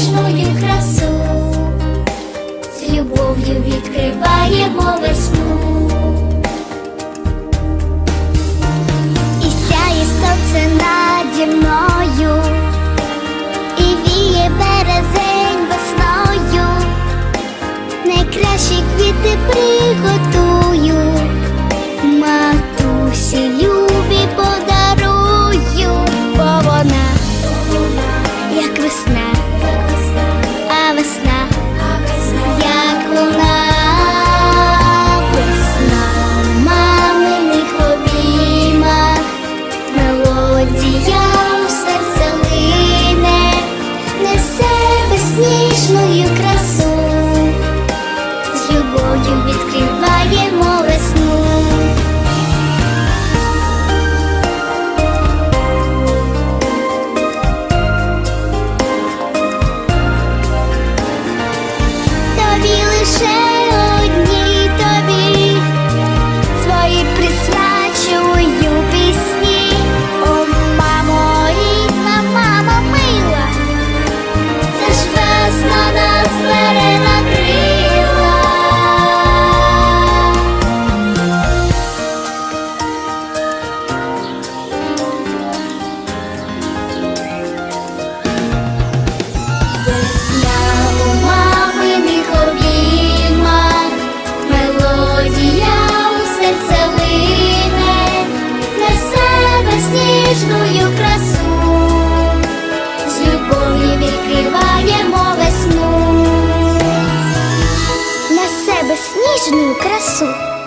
ніжною красу, з любов'ю відкриваємо весну. beijo no.